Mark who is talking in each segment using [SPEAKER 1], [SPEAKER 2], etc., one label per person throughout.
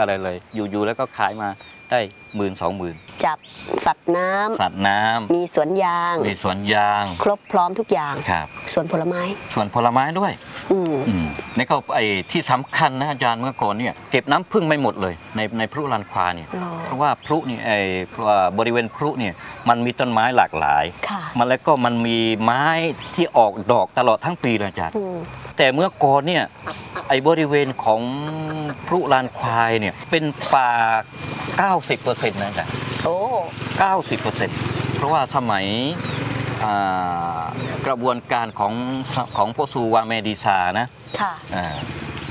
[SPEAKER 1] อะไรเลย อยู่ๆแล้วก็ขายมาได้หมื่นสองหมื่น
[SPEAKER 2] จับสัตว์น้ำ
[SPEAKER 1] สัตว์น้ำ
[SPEAKER 2] มีสวนยาง
[SPEAKER 1] มีสวนยาง
[SPEAKER 2] ครบพร้อมทุกอย่าง
[SPEAKER 1] ครับ
[SPEAKER 2] สวนผลไม้
[SPEAKER 1] สวนผลไม้ด้วย
[SPEAKER 2] อืม
[SPEAKER 1] อืมนี่ก็ไอ้ที่สำคัญนะอาจารย์เมื่อก่อนเนี่ยเก็บน้ำพึ่งไม่หมดเลยในในพลุลานควาเนี่ย
[SPEAKER 2] อ๋อ
[SPEAKER 1] เพราะว่าพลุนี่ไอ้ว่าบริเวณพลุเนี่ยมันมีต้นไม้หลากหลาย
[SPEAKER 2] ค่ะ
[SPEAKER 1] มันแล้วก็มันมีไม้ที่ออกดอกตลอดทั้งปีเลยอาจารย์
[SPEAKER 2] อืม
[SPEAKER 1] แต่เมื่อก่อนเนี่ยไอ้บริเวณของพลุลานควายเนี่ยเป็นป่า 90%นะอาจารย์
[SPEAKER 2] โอ้
[SPEAKER 1] 90%เพราะว่าสมัยอ่ากระบวนการของของโปซูวาเมดิซานะ
[SPEAKER 2] ค่ะ
[SPEAKER 1] อ่า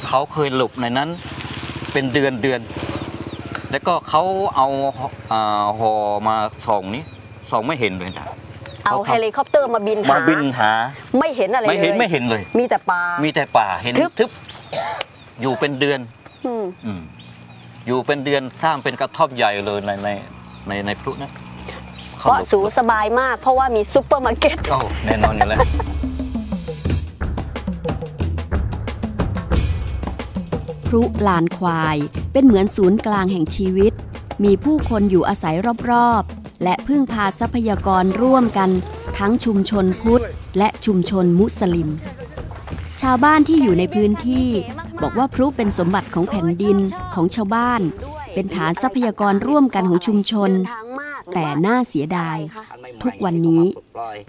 [SPEAKER 1] เขาเคยหลบในนั้นเป็นเดือนเดือน แล้วก็เขาเอาอ่าหอมาส่องนี้ส่องไม่เห็นเลยจ้ะ
[SPEAKER 2] เอา
[SPEAKER 1] เขาทำ
[SPEAKER 2] เฮลิคอปเตอร์มาบินหา
[SPEAKER 1] มาบินหา
[SPEAKER 2] ไม่เห็นอะไรเลย
[SPEAKER 1] ไม่เห็นไม่เห็นเลย
[SPEAKER 2] มีแต่ปลา
[SPEAKER 1] มีแต่ป่าเห็น
[SPEAKER 2] ทึบ
[SPEAKER 1] ทึบอยู่เป็นเดือน
[SPEAKER 2] อืม
[SPEAKER 1] อืมอยู่เป็นเดือนสร้างเป็นกระท่อมใหญ่เลยในในในในพลุนะ
[SPEAKER 2] เพราะสูสบายมาก เพราะว่ามีซุปเปอร์มาร์เก็ต
[SPEAKER 1] โอ้แน่นอนอยู่แล้ว
[SPEAKER 3] พรุลานควายเป็นเหมือนศูนย์กลางแห่งชีวิต มีผู้คนอยู่อาศัยรอบๆ และพึ่งพาทรัพยากรร่วมกัน ทั้งชุมชนพุทธ และชุมชนมุสลิม ชาวบ้านที่อยู่ในพื้นที่ บอกว่าพรุเป็นสมบัติของแผ่นดินของชาวบ้าน เป็นฐานทรัพยากรร่วมกันของชุมชน แต่น่าเสียดาย ทุกวันนี้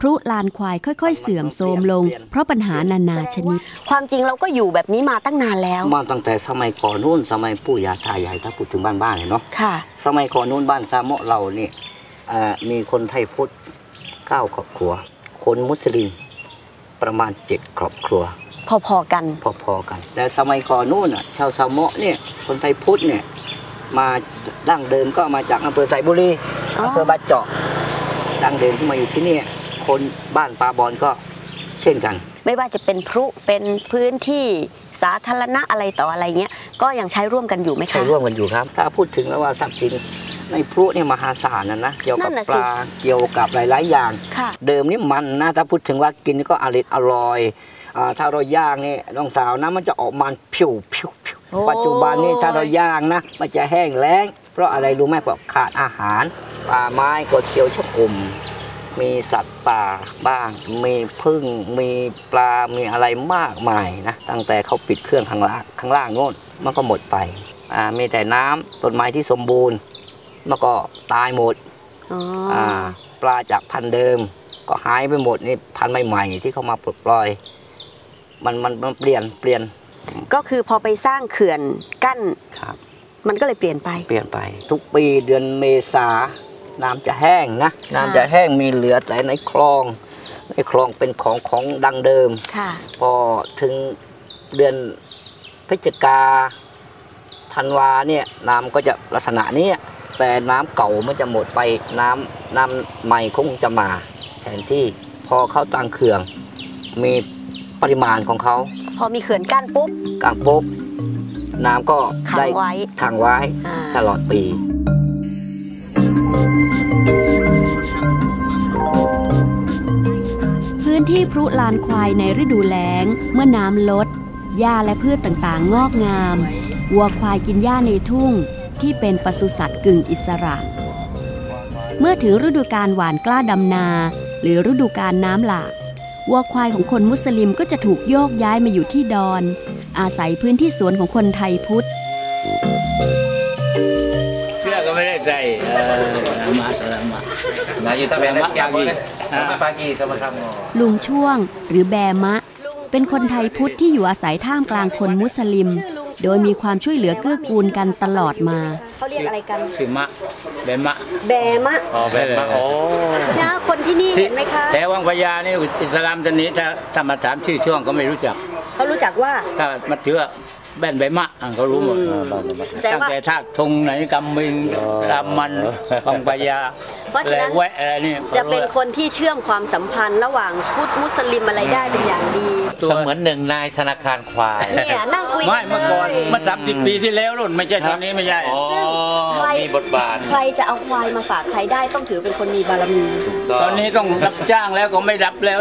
[SPEAKER 3] พรุลานควายค่อยๆ เสื่อมโทรมลง เพราะปัญหานานาชนิด
[SPEAKER 2] ความจริงเราก็อยู่แบบนี้มาตั้งนานแล้ว
[SPEAKER 4] มาตั้งแต่สมัยก่อนนู้นสมัยปู่ย่าตายายถ้าพูดถึงบ้านบ้านเลยเนาะ
[SPEAKER 2] ค่ะ
[SPEAKER 4] สมัยก่อนนู้นบ้านซาโมะเราเนี่ยเอ่อ มีคนไทยพุทธเก้าครอบครัว คนมุสลิมประมาณเจ็ดครอบครัว
[SPEAKER 2] พอๆกัน
[SPEAKER 4] พอๆกัน แต่สมัยก่อนนู้นอะชาวซาโมะเนี่ยคนไทยพุทธเนี่ยมาดั้งเดิมก็มาจากอำเภอไซบุรี
[SPEAKER 2] อ๋ออ
[SPEAKER 4] อำเภอบาเจาะดั้งเดิมที่มาอยู่ที่เนี่ยคนบ้านปาบอนก็เช่นกัน
[SPEAKER 2] ไม่ว่าจะเป็นพลุเป็นพื้นที่สาธารณะอะไรต่ออะไรเงี้ย ก็ยังใช้ร่วมกันอยู่ไหม
[SPEAKER 4] ใช้
[SPEAKER 2] คะ
[SPEAKER 4] ร่วมกันอยู่ครับ ถ้าพูดถึงแล้วว่าทรัพย์สิน ในพลุเนี่ยมหาศาลนะนะเกี่ยวกับ
[SPEAKER 2] นั่นน่ะ
[SPEAKER 4] ป
[SPEAKER 2] สิ
[SPEAKER 4] ลาเกี่ยวกับหลาย ๆ อย่าง
[SPEAKER 2] ค่ะ
[SPEAKER 4] เดิมนี่มันนะถ้าพูดถึงว่ากินก็อร่อยอร่อยอ่าถ้าเราย่างนี่น้องสาวนะมันจะออกมันผิวผิวผิว
[SPEAKER 2] โอ้
[SPEAKER 4] ปัจจุบันนี่ถ้าเราย่างนะ มันจะแห้งแล้ง เพราะอะไรรู้ไหมเพราะขาดอาหารป่าไม้ก็เขียวชอุ่มมีสัตว์ป่าบ้าง มีพึ่ง มีปลา มีอะไรมากมายนะ ตั้งแต่เขาปิดเครื่องข้างล่างข้างล่างโน่นมันก็หมดไปอ่ามีแต่น้ำต้นไม้ที่สมบูรณ์ มันก็ตายหมด
[SPEAKER 2] อ๋ออ
[SPEAKER 4] อ่าปลาจากพันธุ์เดิม ก็หายไปหมดนี่พันธุ์ใหม่ๆที่เขามาปลดปล่อย มันมันมันเปลี่ยนเปลี่ยน
[SPEAKER 2] ก็คือพอไปสร้างเขื่อนกั้น
[SPEAKER 4] ครับ
[SPEAKER 2] มันก็เลยเปลี่ยนไป
[SPEAKER 4] เปลี่ยนไป ทุกปีเดือนเมษา น้ำจะแห้งนะ น้ำจะแห้งมีเหลือแต่ในคลอง ในคลองเป็นของของดังเดิม
[SPEAKER 2] ค่ะ
[SPEAKER 4] พอถึงเดือนพฤศจิกาธันวาเนี่ยน้ำก็จะลักษณะเนี้ย แต่น้ำเก่ามันจะหมดไปน้ำน้ำใหม่คงจะมาแทนที่พอเขาตั้งเขื่อง มีปริมาณของเขา
[SPEAKER 2] พอมีเขื่อนกั้นปุ๊บ
[SPEAKER 4] กลางปุ๊บน้ำก็
[SPEAKER 2] ขัง
[SPEAKER 4] ได้
[SPEAKER 2] ไว้
[SPEAKER 4] ขังไว้
[SPEAKER 2] อ่า
[SPEAKER 4] ตลอดปี
[SPEAKER 3] พื้นที่พรุลานควายในฤดูแล้ง เมื่อน้ำลดหญ้าและพืชต่างๆ งอกงาม วัวควายกินหญ้าในทุ่ง ที่เป็นปศุสัตว์กึ่งอิสระ เมื่อถึงฤดูการหวานกล้าดำนา หรือฤดูการน้ำหลากวัวควายของคนมุสลิมก็จะถูกโยกย้ายมาอยู่ที่ดอน อาศัยพื้นที่สวนของคนไทยพุทธ
[SPEAKER 5] เสื้อก็ไม่ได้ใส่เออมาสลามา
[SPEAKER 6] Nah, you tak payah siap
[SPEAKER 5] Pagi.
[SPEAKER 6] boleh. Sampai pagi sama-sama.
[SPEAKER 3] ลุงช่วงหรือแบมะ เป็นคนไทยพุทธที่อยู่อาศัยท่ามกลางคนมุสลิม โดยมีความช่วยเหลือเกื้อกูลกันตลอดมา
[SPEAKER 2] เขาเรียกอะไรกัน
[SPEAKER 5] ชื่อมะเบนมะ
[SPEAKER 2] แบมะ
[SPEAKER 6] Oh, baik, Mak. Oh.
[SPEAKER 2] นะคนที่นี่เห็นไหมคะ
[SPEAKER 5] แต่วังพญานี่อิสลามตอนนี้ถ้าถ้ามาถามชื่อช่วงก็ไม่รู้จัก
[SPEAKER 2] เขารู้จักว่า
[SPEAKER 5] ถ้ามาถือว่า แบนใบมะอะเขารู้หมด
[SPEAKER 2] แสดง
[SPEAKER 5] ตั้ง
[SPEAKER 2] ว่า
[SPEAKER 5] แต่ท่าทงไหนกำมิงรามันวังพญา
[SPEAKER 2] เพราะฉะนั้น
[SPEAKER 5] แหลแวะอะไรนี่
[SPEAKER 2] จะเป็นคนที่เชื่อมความสัมพันธ์ระหว่างพุทธมุสลิมอะไรได้เป็นอย่างดี
[SPEAKER 6] เสมือนหนึ่งนายธนาคารควาย
[SPEAKER 2] เนี่ยนั่งคุย
[SPEAKER 5] ไม่
[SPEAKER 2] กัน
[SPEAKER 5] เมื่อก่อน
[SPEAKER 2] เลย
[SPEAKER 5] เมื่อสามสิบปีที่แล้วรุ่นไม่ใช่ตอนนี้ไม่ใช่
[SPEAKER 6] อ๋อ
[SPEAKER 2] ซึ่งใคร
[SPEAKER 6] มีบทบาท
[SPEAKER 2] ใครจะเอาควายมาฝากใครได้ต้องถือเป็นคนมีบารมี
[SPEAKER 5] ตอนนี้ต้องรับจ้างแล้วก็ไม่รับแล้ว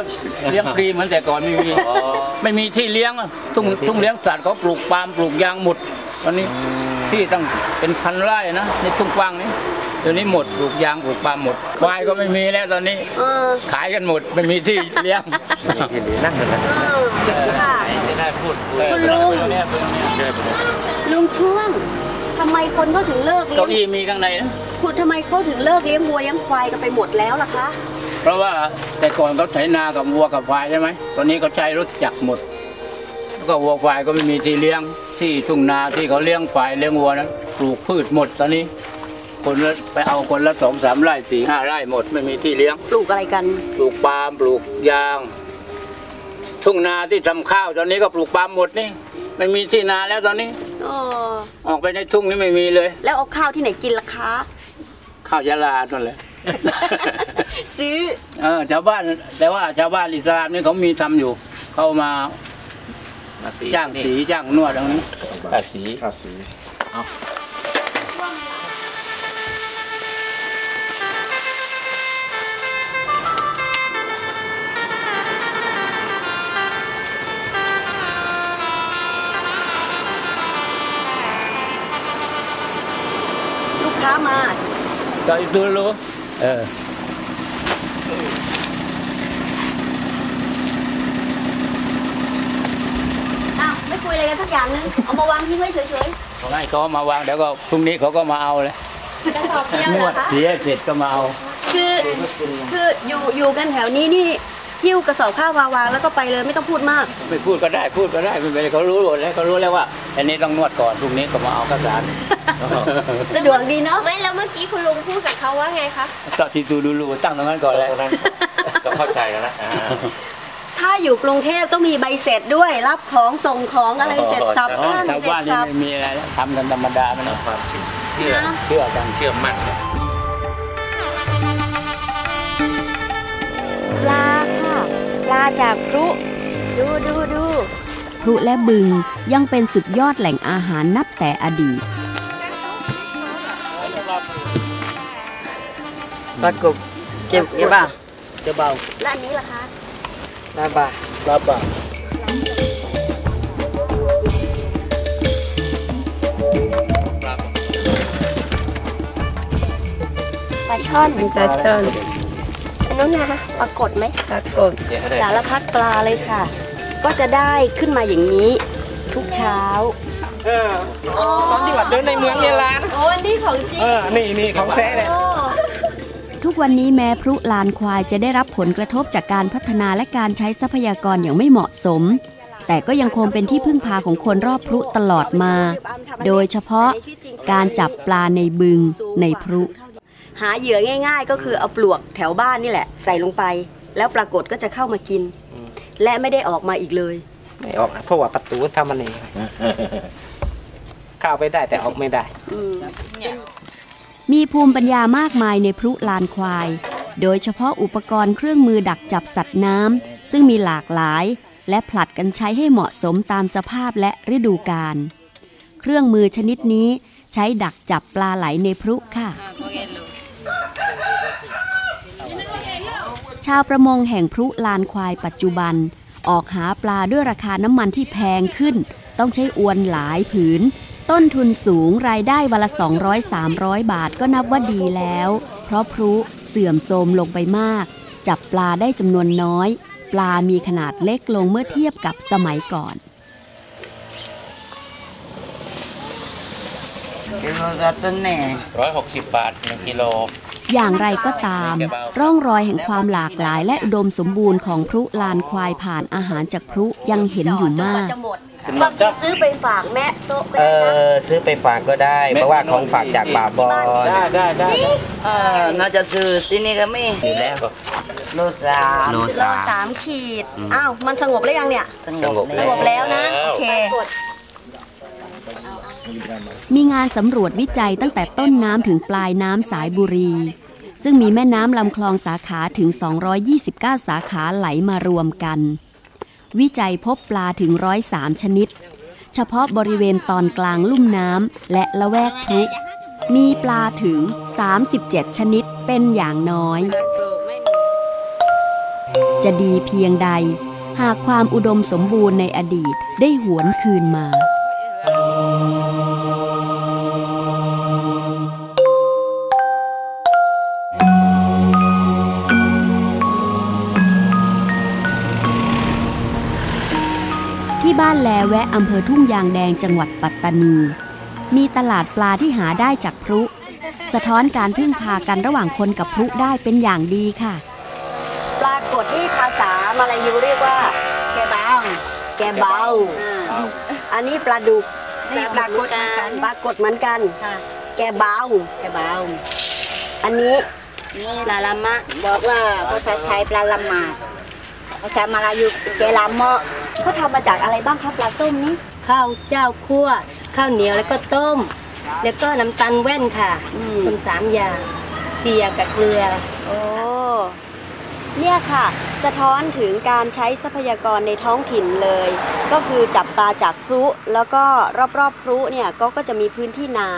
[SPEAKER 5] เลี้ยงฟรีเหมือนแต่ก่อนไม่มี
[SPEAKER 6] อ๋อ
[SPEAKER 5] ไม่มีที่เลี้ยงอะทุ่งทุ่งเลี้ยงสัตว์เขาปลูกปาล์มปลูกยางหมดตอนนี้ที่ที่ตั้งเป็นพันไร่นะในทุ่งกว้างนี้ตัวนี้หมดปลูกยางปลูกปาล์มหมดควายก็ไม่มีแล้วตอนนี้
[SPEAKER 2] เออ
[SPEAKER 5] ขายกันหมดไม่มีที่เลี้ยง
[SPEAKER 6] นั่งกันนะ
[SPEAKER 2] เออค่ะ
[SPEAKER 6] ไม่ได้พูด
[SPEAKER 2] คุณลุงลุงช่วง ทำไมคนก็ถึงเลิกเลี้
[SPEAKER 5] เก้าย
[SPEAKER 2] ง
[SPEAKER 5] อี้มีข้างในนะ
[SPEAKER 2] คุณทำไมเขาถึงเลิกเลี้ยงวัวเลี้ยงควายกันไปหมดแล้วล่ะคะ
[SPEAKER 5] เพราะว่าแต่ก่อนเขาไถนากับวัวกับควายใช่ไหม ตอนนี้เขาใช้รถจักรหมด แล้วก็วัวควายก็ไม่มีที่เลี้ยง ที่ทุ่งนาที่เขาเลี้ยงควายเลี้ยงวัวนั้นปลูกพืชหมดตอนนี้ คนละไปเอาคนละสองสามไร่สี่ห้าไร่หมด ไม่มีที่เลี้ยง
[SPEAKER 2] ปลูกอะไรกัน
[SPEAKER 5] ปลูกปาล์มปลูกยาง ทุ่งนาที่ทำข้าวตอนนี้ก็ปลูกปาล์มหมดนี่ ไม่มีที่นาแล้วตอนนี้
[SPEAKER 2] เออ
[SPEAKER 5] ออก ไปในทุ่งนี่ไม่มีเลย
[SPEAKER 2] แล้วเอาข้าวที่ไหนกินล่ะคะ
[SPEAKER 5] ข้าวยาลานั่นแหละ
[SPEAKER 2] ซื้อ
[SPEAKER 5] เออชาวบ้าน แต่ว่าชาวบ้านอิสลามนี่เขามีทำอยู่ เขามา
[SPEAKER 6] มาสี
[SPEAKER 5] จ้างสีจ้างนวดตรงนี้
[SPEAKER 6] ขาสี
[SPEAKER 2] ลูก ค้ามา
[SPEAKER 5] ก็อีตูรู้เออ
[SPEAKER 2] อ้าวไม่คุยอะไรกันสักอย่างนึงเอามาวางทิ้งไว้เฉย
[SPEAKER 5] เขาให้เขามาวางเดี๋ยวก็พรุ่งนี้เขาก็มาเอาเลย
[SPEAKER 2] ๆกระสอบเดียวน
[SPEAKER 5] วด
[SPEAKER 2] นะคะ
[SPEAKER 5] สีให้เสร็จก็มาเอา
[SPEAKER 2] คือคืออยู่อยู่กันแถวนี้นี่ หิ้วกระสอบข้าวมาวางแล้วก็ไปเลยไม่ต้องพูดมาก
[SPEAKER 5] ไม่พูดก็ได้พูดก็ได้ไม่เป็นไรเขารู้หมดแล้วเขารู้แล้วว่า อันนี้ต้องนวดก่อนพรุ่งนี้ก็มาเอาข้าวสาร
[SPEAKER 2] สะดวกดีเนาะ
[SPEAKER 7] ไม่แล้วเมื่อกี้คุณลุงพูดกับเขาว่าไงคะ
[SPEAKER 5] ก็ที่ตูดูรูตั้งตรงนั้นก่อนแล้ว
[SPEAKER 6] ก็เข้าใจแล้วนะอ่า
[SPEAKER 2] ถ้าอยู่กรุงเทพต้องมีใบเสร็จด้วย รับของส่งของอะไรเสร็จสับ
[SPEAKER 5] อ๋อ
[SPEAKER 2] ช่าง
[SPEAKER 5] ชาว
[SPEAKER 2] เสร็
[SPEAKER 5] บ้า
[SPEAKER 2] จ
[SPEAKER 5] นนี่
[SPEAKER 2] สับ
[SPEAKER 5] ไม่มีอะไรแล้วทำกันธรรมดามัน
[SPEAKER 6] เอาความเชื่อ
[SPEAKER 2] นะ
[SPEAKER 5] เชื่อกัน
[SPEAKER 6] เชื่อมั่น
[SPEAKER 2] ปลาจากพรุดูดูดู
[SPEAKER 3] พลุและบึงยังเป็นสุดยอดแหล่งอาหารนับแต่อดีต
[SPEAKER 4] ปลากบเก็บเก็บป่ะ
[SPEAKER 5] จะเบา
[SPEAKER 2] และอันนี้ล่ะคะ
[SPEAKER 4] ลาบ่า
[SPEAKER 5] รับบ่า
[SPEAKER 2] ปลาช่อน
[SPEAKER 7] ปลาช่อน
[SPEAKER 2] อั นนู้นนะคะปลากดไหม
[SPEAKER 7] ปลากด
[SPEAKER 2] สารพัดปลาเลยค่ะ ก็จะได้ขึ้นมาอย่างนี้ ทุกเช้า
[SPEAKER 4] ตอนที่ว่าเดินในเมืองเนี่ยร้าน
[SPEAKER 2] โอ้อันนี้ของจริง
[SPEAKER 4] เออนี่นี่ของแท้เลย
[SPEAKER 2] โอ้
[SPEAKER 3] ทุกวันนี้แม้พลุลานควายจะได้รับผลกระทบจากการพัฒนาและการใช้ทรัพยากรอย่างไม่เหมาะสม แต่ก็ยังคงเป็นที่พึ่งพาของคนรอบพลุตลอดมา โดยเฉพาะการจับปลาในบึงในพลุ
[SPEAKER 2] หาเหยื่อง่าย ๆ ก็คือเอาปลวกแถวบ้านนี่แหละ ใส่ลงไป แล้วปรากฏก็จะเข้ามากิน และไม่ได้ออกมาอีกเลย
[SPEAKER 8] ไม่ออกนะเพราะว่าประตูทำมันเองเข้าไปได้แต่ออกไม่ได้
[SPEAKER 2] อืม
[SPEAKER 3] มีภูมิปัญญามากมายในพลุลานควาย โดยเฉพาะอุปกรณ์เครื่องมือดักจับสัตว์น้ำซึ่งมีหลากหลาย และผลัดกันใช้ให้เหมาะสมตามสภาพและฤดูกาลเครื่องมือชนิดนี้ใช้ดักจับปลาไหลในพลุค่ะ ชาวประมงแห่งพลุลานควายปัจจุบัน ออกหาปลาด้วยราคาน้ำมันที่แพงขึ้น ต้องใช้อวนหลายผืน ต้นทุนสูงรายได้วันละ 200-300 บาทก็นับว่าดีแล้ว เพราะพลุเสื่อมโทรมลงไปมาก จับปลาได้จำนวนน้อย ปลามีขนาดเล็กลงเมื่อเทียบกับสมัยก่อน
[SPEAKER 6] ร้อยหกสิบบาทหนึ่งกิโล
[SPEAKER 3] อย่างไรก็ตาม ร่องรอยแห่งความหลากหลายและอุดมสมบูรณ์ของพลุลานควายผ่านอาหารจากพลุยังเห็นอยู่มาก
[SPEAKER 2] จะหมดบางทีซื้อไปฝากแม่โซะก็
[SPEAKER 8] เอ
[SPEAKER 2] ได้นะ
[SPEAKER 8] อซื้อไปฝากก็ได้ เพราะว่าของฝากจากป่าบอน
[SPEAKER 5] ได้ได้ได้
[SPEAKER 4] น่าจะซื้อที่นี่ก็มี
[SPEAKER 8] อยู่แล้ว
[SPEAKER 4] โลสาม
[SPEAKER 8] โล
[SPEAKER 2] โล
[SPEAKER 8] สาม
[SPEAKER 2] สามขีด อ้าว มันสงบแล้วยังเนี่ย
[SPEAKER 8] สงบ
[SPEAKER 2] ส
[SPEAKER 8] แล้ว
[SPEAKER 2] งบแล้วนะ โอเค
[SPEAKER 3] มีงานสำรวจวิจัยตั้งแต่ต้นน้ำถึงปลายน้ำสายบุรี ซึ่งมีแม่น้ำลำคลองสาขาถึง 229 สาขาไหลมารวมกัน วิจัยพบปลาถึง 103 ชนิด เฉพาะบริเวณตอนกลางลุ่มน้ำและละแวกพลุมีปลาถึง 37 ชนิดเป็นอย่างน้อย จะดีเพียงใด หากความอุดมสมบูรณ์ในอดีตได้หวนคืนมา
[SPEAKER 2] แวะอำเภอทุ่งยางแดงจังหวัดปัตตานี มีตลาดปลาที่หาได้จากพลุสะท้อนการพึ่งพากันระหว่างคนกับพลุได้เป็นอย่างดีค่ะ
[SPEAKER 3] ปลากดนี่ภาษามาลายูเรียกว่า
[SPEAKER 9] แกเบา
[SPEAKER 3] แกเบาอันนี้ปลาดุก
[SPEAKER 9] นี่ปลากดเหมือนกัน
[SPEAKER 3] ปลากดเหมือนกัน
[SPEAKER 9] ค่ะ
[SPEAKER 3] แกเบา
[SPEAKER 9] แกเบา
[SPEAKER 3] อันนี้
[SPEAKER 9] นี่ปลาละมะบอกว่าภาษาไทยปลาละมา ภาษามาลายูแกลาเมาะ
[SPEAKER 3] เขาทำมาจากอะไรบ้างคะปลาส้มนี้
[SPEAKER 9] ข้าวเจ้าคั่ว ข้าวเหนียวแล้วก็ต้ม แล้วก็น้ำตาลแว่นค่ะ
[SPEAKER 3] อืม
[SPEAKER 9] คนสามอย่างเสียกับเกลือ
[SPEAKER 3] โอ้เนี่ยค่ะ สะท้อนถึงการใช้ทรัพยากรในท้องถิ่นเลย ก็คือจับปลาจากพลุแล้วก็รอบๆพลุเนี่ยก็ก็จะมีพื้นที่นา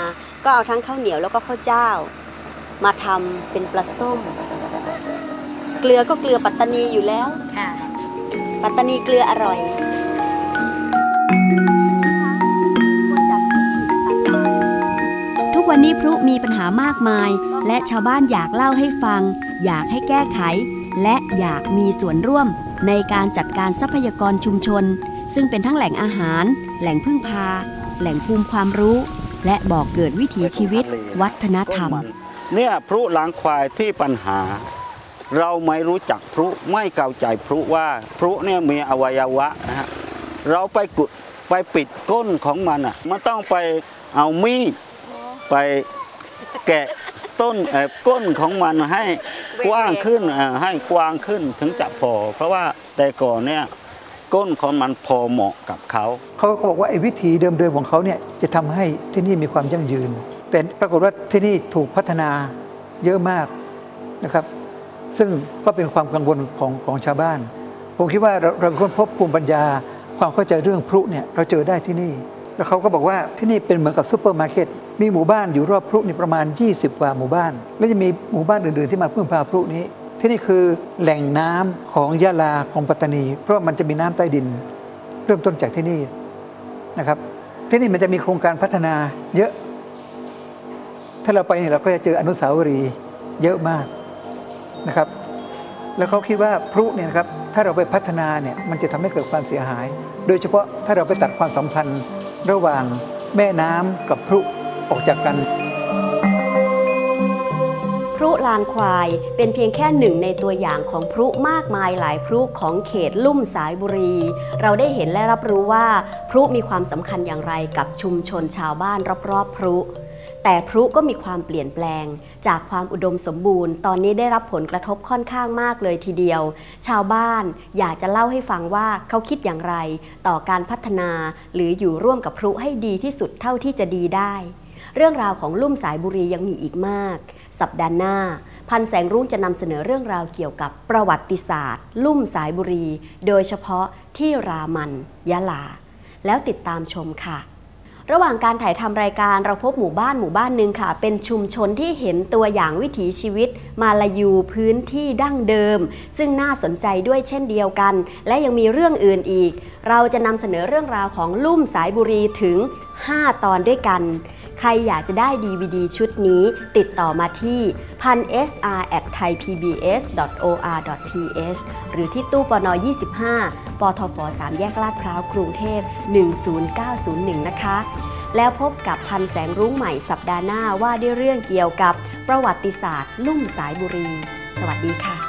[SPEAKER 3] ก็เอาทั้งข้าวเหนียวแล้วก็ข้าวเจ้า มาทำเป็นปลาส้ม เกลือก็เกลือปัตตานีอยู่แล้ว
[SPEAKER 9] ค่ะ
[SPEAKER 3] ปัตตานีเกลืออร่อย
[SPEAKER 2] ทุกวันนี้พลุมีปัญหามากมาย และชาวบ้านอยากเล่าให้ฟัง อยากให้แก้ไข และอยากมีส่วนร่วมในการจัดการทรัพยากรชุมชน ซึ่งเป็นทั้งแหล่งอาหาร แหล่งพึ่งพา แหล่งภูมิความรู้ และบอกเกิดวิถีชีวิต วัฒนธรรม
[SPEAKER 4] เนี่ยพลุล้างควายที่ปัญหา เราไม่รู้จักพลุไม่เข้าใจพลุว่าพลุเนี่ยมีอวัยวะนะฮะเราไปกุดไปปิดก้นของมันอะมันต้องไปเอามีดไปแกะต้นเอ่อก้นของมันให้กว้างขึ้นเอ่อให้กว้างขึ้นถึงจะพอ เพราะว่าแต่ก่อนเนี่ยก้นของมันพอเหมาะกับเขา
[SPEAKER 10] เขาก็บอกว่าไอ้วิธีเดิมๆของเขาเนี่ยจะทำให้ที่นี่มีความยั่งยืน แต่ปรากฏว่าที่นี่ถูกพัฒนาเยอะมากนะครับ ซึ่งก็เป็นความกังวลของของชาวบ้าน ผมคิดว่าเราเราควรพบภูมิปัญญาความเข้าใจเรื่องพลุเนี่ยเราเจอได้ที่นี่ แล้วเขาก็บอกว่าที่นี่เป็นเหมือนกับซูเปอร์มาร์เก็ตมีหมู่บ้านอยู่รอบพลุนี่ประมาณ 20 กว่าหมู่บ้าน และจะมีหมู่บ้านอื่นๆที่มาพึ่งพาพลุนี้ ที่นี่คือแหล่งน้ำของยะลาของปัตตานี เพราะว่ามันจะมีน้ำใต้ดิน เริ่มต้นจากที่นี่นะครับที่นี่มันจะมีโครงการพัฒนาเยอะ ถ้าเราไปเนี่ยเราก็จะเจออนุสาวรีย์เยอะมาก นะครับ แล้วเขาคิดว่าพลุเนี่ยครับถ้าเราไปพัฒนาเนี่ยมันจะทำให้เกิดความเสียหาย โดยเฉพาะถ้าเราไปตัดความสัมพันธ์ระหว่างแม่น้ำกับพลุออกจากกัน
[SPEAKER 3] พลุลานควายเป็นเพียงแค่หนึ่งในตัวอย่างของพลุมากมายหลายพลุของเขตลุ่มสายบุรี เราได้เห็นและรับรู้ว่าพลุมีความสำคัญอย่างไรกับชุมชนชาวบ้านรอบๆพลุ แต่พลุก็มีความเปลี่ยนแปลง จากความอุดมสมบูรณ์ ตอนนี้ได้รับผลกระทบค่อนข้างมากเลยทีเดียว ชาวบ้านอยากจะเล่าให้ฟังว่าเขาคิดอย่างไร ต่อการพัฒนาหรืออยู่ร่วมกับพลุให้ดีที่สุดเท่าที่จะดีได้ เรื่องราวของลุ่มสายบุรียังมีอีกมาก สัปดาห์หน้า พันแสงรุ่งจะนำเสนอเรื่องราวเกี่ยวกับประวัติศาสตร์ ลุ่มสายบุรี โดยเฉพาะที่รามันยะลา แล้วติดตามชมค่ะ ระหว่างการถ่ายทำรายการเราพบหมู่บ้านหมู่บ้านหนึ่งค่ะ เป็นชุมชนที่เห็นตัวอย่างวิถีชีวิต มาลายูพื้นที่ดั้งเดิม ซึ่งน่าสนใจด้วยเช่นเดียวกัน และยังมีเรื่องอื่นอีก เราจะนำเสนอเรื่องราวของลุ่มสายบุรีถึง 5 ตอนด้วยกัน ใครอยากจะได้ DVD ชุดนี้ติดต่อมาที่พัน sr at thaipbs.or.th หรือที่ตู้ปน25 ปทฟ3 แยกลาดพร้าวกรุงเทพ 10901 นะคะ แล้วพบกับพันแสงรุ้งใหม่สัปดาห์หน้าว่าด้วยเรื่องเกี่ยวกับประวัติศาสตร์ ลุ่มสายบุรี สวัสดีค่ะ